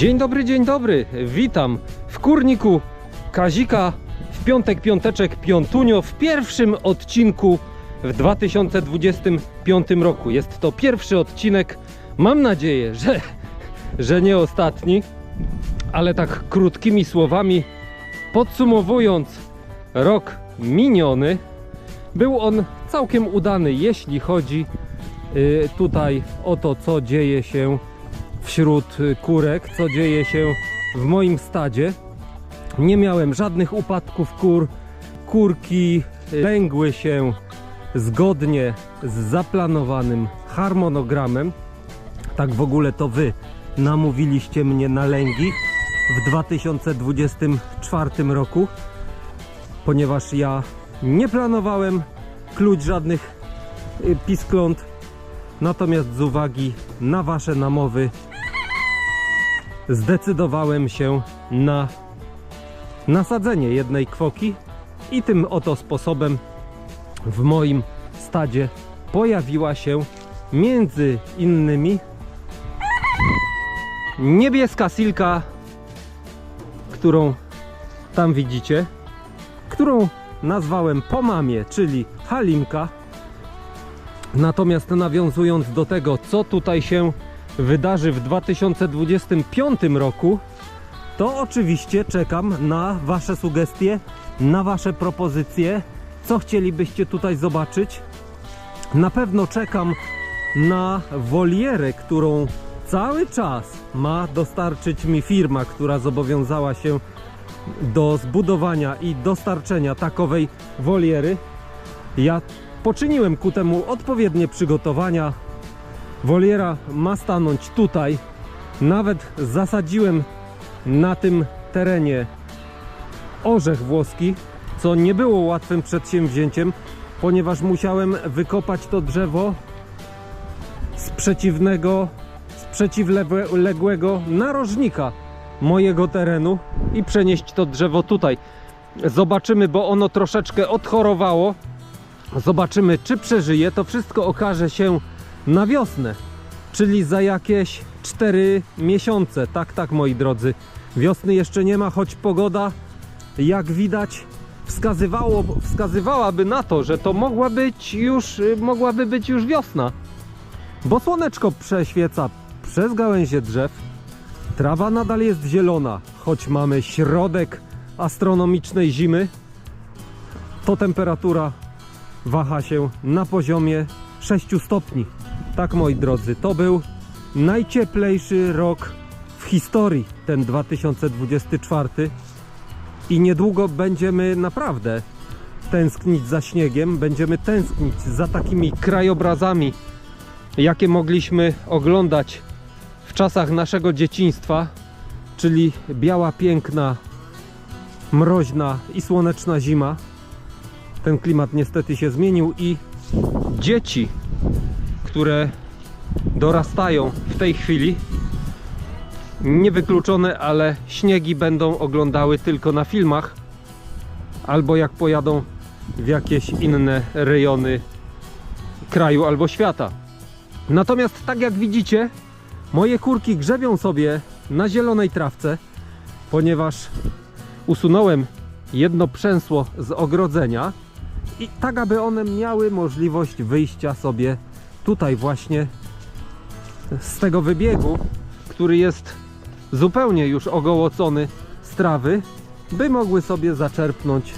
Dzień dobry, dzień dobry. Witam w kurniku Kazika w piątek, piąteczek, piątunio w pierwszym odcinku w 2025 roku. Jest to pierwszy odcinek. Mam nadzieję, że, że nie ostatni, ale tak krótkimi słowami podsumowując rok miniony, był on całkiem udany, jeśli chodzi y, tutaj o to, co dzieje się wśród y, kurek, co dzieje się w moim stadzie. Nie miałem żadnych upadków kur. Kurki y, lęgły się zgodnie z zaplanowanym harmonogramem. Tak w ogóle to wy namówiliście mnie na lęgi w 2024 roku, ponieważ ja nie planowałem kluć żadnych y, piskląt, natomiast z uwagi na wasze namowy zdecydowałem się na nasadzenie jednej kwoki i tym oto sposobem w moim stadzie pojawiła się między innymi niebieska silka, którą tam widzicie, którą nazwałem po mamie, czyli Halimka. Natomiast nawiązując do tego, co tutaj się wydarzy w 2025 roku, to oczywiście czekam na Wasze sugestie, na Wasze propozycje, co chcielibyście tutaj zobaczyć. Na pewno czekam na wolierę, którą cały czas ma dostarczyć mi firma, która zobowiązała się do zbudowania i dostarczenia takowej woliery. Ja poczyniłem ku temu odpowiednie przygotowania. Woliera ma stanąć tutaj. Nawet zasadziłem na tym terenie orzech włoski, co nie było łatwym przedsięwzięciem, ponieważ musiałem wykopać to drzewo z przeciwnego, z przeciwległego narożnika mojego terenu i przenieść to drzewo tutaj. Zobaczymy, bo ono troszeczkę odchorowało. Zobaczymy, czy przeżyje. To wszystko okaże się na wiosnę, czyli za jakieś 4 miesiące. Tak, tak, moi drodzy. Wiosny jeszcze nie ma, choć pogoda, jak widać, wskazywało, wskazywałaby na to, że to mogła być już, mogłaby być już wiosna. Bo słoneczko prześwieca przez gałęzie drzew. Trawa nadal jest zielona, choć mamy środek astronomicznej zimy. To temperatura waha się na poziomie 6 stopni. Tak moi drodzy, to był najcieplejszy rok w historii, ten 2024. I niedługo będziemy naprawdę tęsknić za śniegiem, będziemy tęsknić za takimi krajobrazami, jakie mogliśmy oglądać w czasach naszego dzieciństwa, czyli biała, piękna, mroźna i słoneczna zima. Ten klimat niestety się zmienił i dzieci, które dorastają w tej chwili, niewykluczone, ale śniegi będą oglądały tylko na filmach albo jak pojadą w jakieś inne rejony kraju albo świata. Natomiast tak jak widzicie, moje kurki grzebią sobie na zielonej trawce, ponieważ usunąłem jedno przęsło z ogrodzenia i tak, aby one miały możliwość wyjścia sobie tutaj właśnie z tego wybiegu, który jest zupełnie już ogołocony z trawy, by mogły sobie zaczerpnąć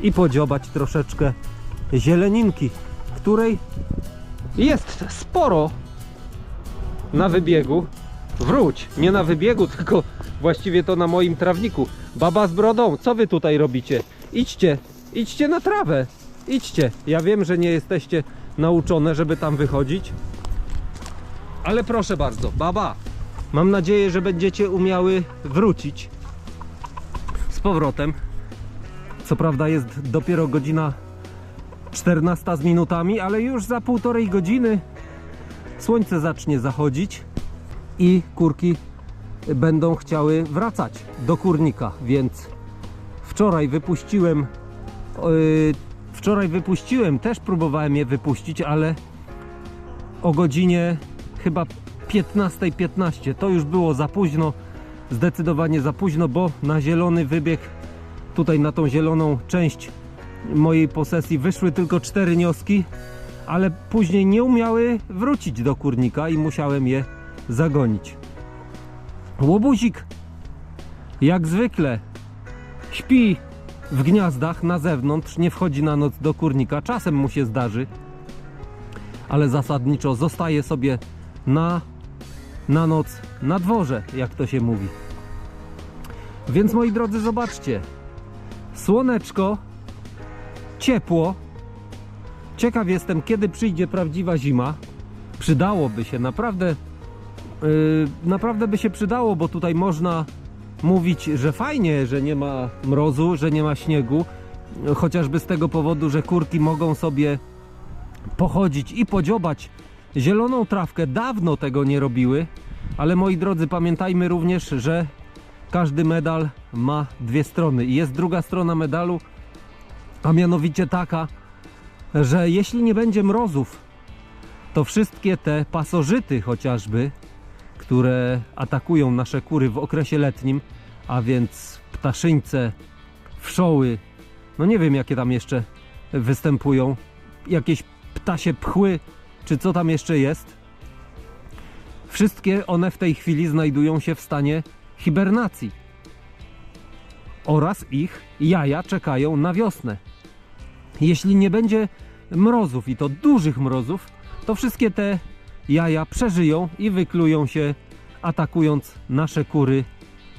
i podziobać troszeczkę zieleninki, której jest sporo na wybiegu. Wróć, nie na wybiegu, tylko właściwie to na moim trawniku. Baba z brodą, co wy tutaj robicie? Idźcie, idźcie na trawę. Idźcie. Ja wiem, że nie jesteście nauczone, żeby tam wychodzić. Ale proszę bardzo, baba. Mam nadzieję, że będziecie umiały wrócić z powrotem. Co prawda jest dopiero godzina 14 z minutami, ale już za półtorej godziny słońce zacznie zachodzić i kurki będą chciały wracać do kurnika, więc wczoraj wypuściłem yy, wczoraj wypuściłem, też próbowałem je wypuścić, ale o godzinie chyba 15.15. 15. To już było za późno, zdecydowanie za późno, bo na zielony wybieg, tutaj na tą zieloną część mojej posesji wyszły tylko cztery nioski, ale później nie umiały wrócić do kurnika i musiałem je zagonić. Łobuzik, jak zwykle, śpi w gniazdach na zewnątrz, nie wchodzi na noc do kurnika. Czasem mu się zdarzy, ale zasadniczo zostaje sobie na, na noc na dworze, jak to się mówi. Więc moi drodzy, zobaczcie. Słoneczko, ciepło. Ciekaw jestem, kiedy przyjdzie prawdziwa zima. Przydałoby się, naprawdę, yy, naprawdę by się przydało, bo tutaj można mówić, że fajnie, że nie ma mrozu, że nie ma śniegu, chociażby z tego powodu, że kurki mogą sobie pochodzić i podziobać zieloną trawkę. Dawno tego nie robiły, ale moi drodzy, pamiętajmy również, że każdy medal ma dwie strony i jest druga strona medalu, a mianowicie taka, że jeśli nie będzie mrozów, to wszystkie te pasożyty chociażby, które atakują nasze kury w okresie letnim, a więc ptaszyńce, wszoły, no nie wiem jakie tam jeszcze występują, jakieś ptasie pchły, czy co tam jeszcze jest. Wszystkie one w tej chwili znajdują się w stanie hibernacji. Oraz ich jaja czekają na wiosnę. Jeśli nie będzie mrozów i to dużych mrozów, to wszystkie te jaja przeżyją i wyklują się, atakując nasze kury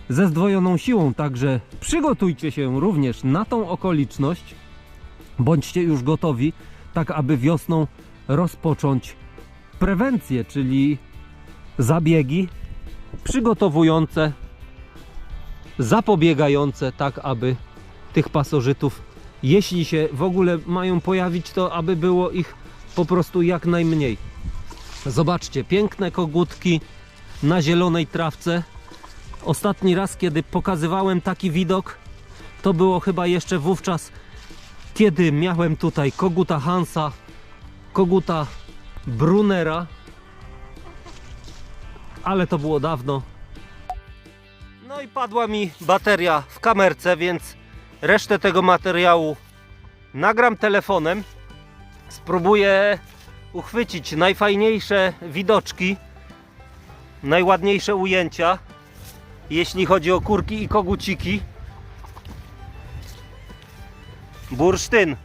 ze zdwojoną siłą. Także przygotujcie się również na tą okoliczność. Bądźcie już gotowi, tak aby wiosną rozpocząć prewencję, czyli zabiegi przygotowujące, zapobiegające, tak aby tych pasożytów, jeśli się w ogóle mają pojawić, to aby było ich po prostu jak najmniej. Zobaczcie, piękne kogutki na zielonej trawce. Ostatni raz, kiedy pokazywałem taki widok, to było chyba jeszcze wówczas, kiedy miałem tutaj koguta Hansa, koguta Brunera, ale to było dawno. No i padła mi bateria w kamerce, więc resztę tego materiału nagram telefonem. Spróbuję uchwycić najfajniejsze widoczki, najładniejsze ujęcia, jeśli chodzi o kurki i koguciki. Bursztyn,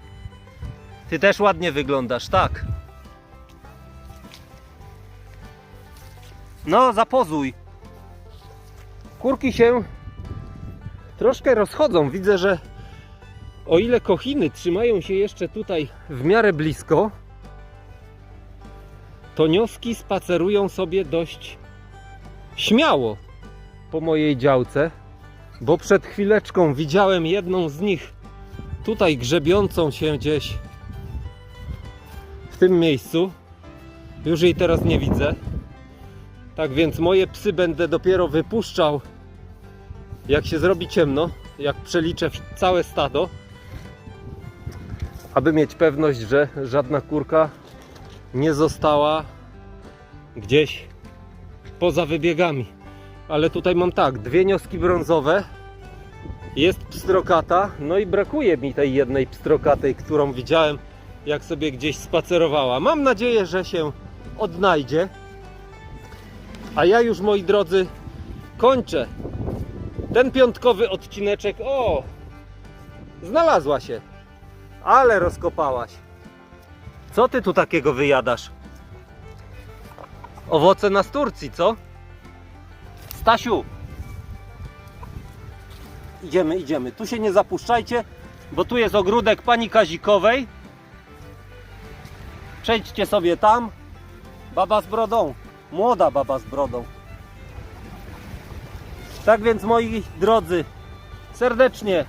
ty też ładnie wyglądasz, tak? No, zapozuj. Kurki się troszkę rozchodzą. Widzę, że o ile kochiny trzymają się jeszcze tutaj w miarę blisko, to nioski spacerują sobie dość śmiało po mojej działce, bo przed chwileczką widziałem jedną z nich tutaj grzebiącą się gdzieś w tym miejscu. Już jej teraz nie widzę. Tak więc moje psy będę dopiero wypuszczał jak się zrobi ciemno, jak przeliczę całe stado, aby mieć pewność, że żadna kurka nie została gdzieś poza wybiegami. Ale tutaj mam tak, dwie nioski brązowe, jest pstrokata, no i brakuje mi tej jednej pstrokatej, którą widziałem jak sobie gdzieś spacerowała. Mam nadzieję, że się odnajdzie. A ja już moi drodzy kończę ten piątkowy odcineczek. O! Znalazła się. Ale rozkopałaś. Co ty tu takiego wyjadasz? Owoce na Turcji, co? Stasiu! Idziemy, idziemy. Tu się nie zapuszczajcie, bo tu jest ogródek pani Kazikowej. Przejdźcie sobie tam. Baba z brodą. Młoda baba z brodą. Tak więc moi drodzy, serdecznie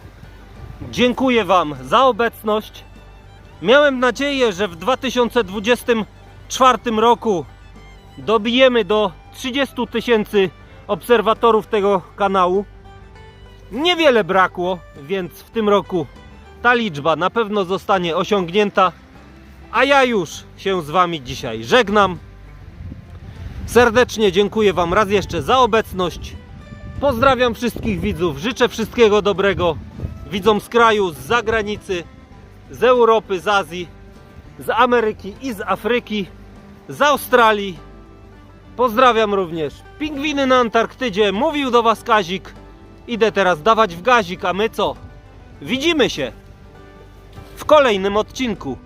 dziękuję Wam za obecność. Miałem nadzieję, że w 2024 roku dobijemy do 30 tysięcy obserwatorów tego kanału. Niewiele brakło, więc w tym roku ta liczba na pewno zostanie osiągnięta. A ja już się z Wami dzisiaj żegnam. Serdecznie dziękuję Wam raz jeszcze za obecność. Pozdrawiam wszystkich widzów, życzę wszystkiego dobrego. Widzom z kraju, z zagranicy, z Europy, z Azji, z Ameryki i z Afryki, z Australii. Pozdrawiam również pingwiny na Antarktydzie. Mówił do Was Kazik. Idę teraz dawać w gazik, a my co? Widzimy się w kolejnym odcinku.